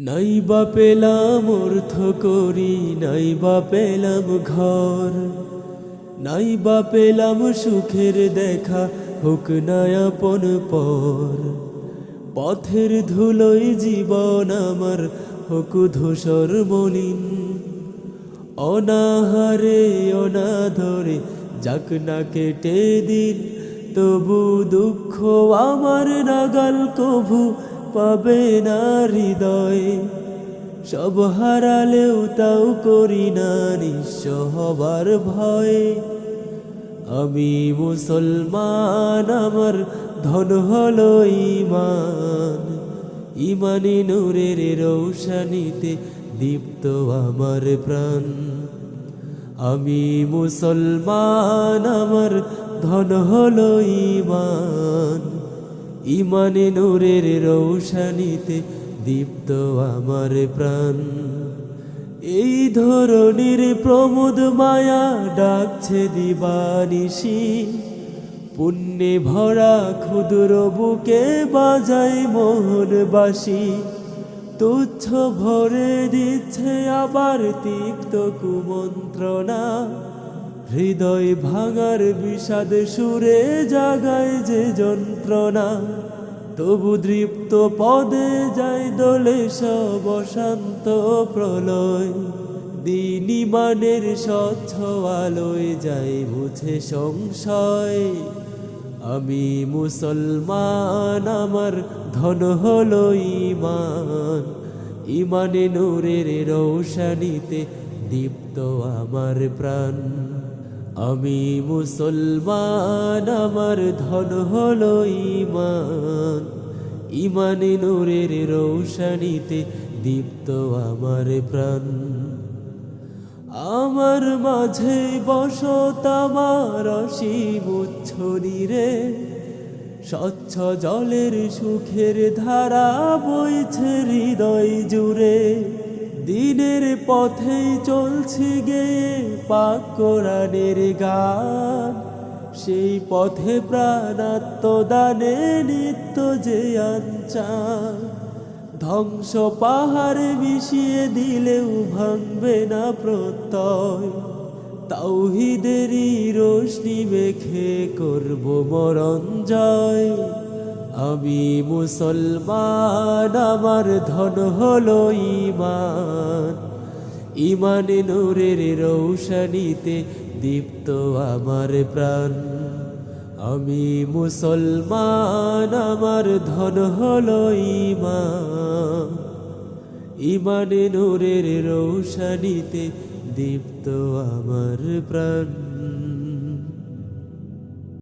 নাই বা পেলাম অর্থ করি নাই বা পেলাম ঘর। নাই বা পেলাম সুখের দেখা, হোক নায়াপন পর। পথের ধুলোই জীবন আমার, হোক ধূসর মলিন। অনাহারে অনাধরে যাক না কেটে দিন, তবু দুঃখ আমার নাগাল কভু। পাবে না হৃদয়। সব হারালেও তাও করি না নিঃস্ব হবার ভয়। আমি মুসলমান, আমার ধন হলো ইমান ইমানি নূরের রৌশানিতে দীপ্ত আমার প্রাণ। আমি মুসলমান, আমার ধন হলো ইমান ইমানে নূরের রৌশানিতে দীপ্ত আমার প্রাণ। এই ধরনের প্রমোদ মায়া ডাকছে দিবানিশি। পুণ্যে ভরা ক্ষুদ্র বুকে বাজায় মোহনবাসী। তুচ্ছ ভরে দিচ্ছে আবার তিক্ত কুমন্ত্রণা। হৃদয় ভাঙার বিষাদ সুরে জাগায় যে যন্ত্রণা, তবু দৃপ্ত পদে যায় দোলে সব শান্ত প্রলয়। দিনী মানের স্বচ্ছ আলোয় যাই বুঝে সংশয়, আমি মুসলমান, আমার ধন হলো ইমান ইমানে নূরের রৌশানিতে দীপ্ত আমার প্রাণ। আমি মুসলমান, আমার ধন হলো ইমান ইমানে নূরের রৌশানিতে দীপ্ত আমার প্রাণ। আমার মাঝে বসত আমার অসীম রে। স্বচ্ছ জলের সুখের ধারা বইছে হৃদয় জুড়ে। দিনের পথেই চলছি গে পাক কোরআনের গান। সেই পথে প্রাণাত্মদানে নিত্য যে আঞ্চান ধ্বংস পাহাড়ে মিশিয়ে দিলেও ভাঙবে না প্রত্যয়। তাওহিদেরই রোশনি মেখে করব মরণ জয়। আমি মুসলমান, আমার ধন হলো ইমান ইমানে নূরের রৌশানিতে দীপ্ত আমার প্রাণ। আমি মুসলমান, আমার ধন হলো ইমান ইমানে নূরের রৌশানিতে দীপ্ত আমার প্রাণ।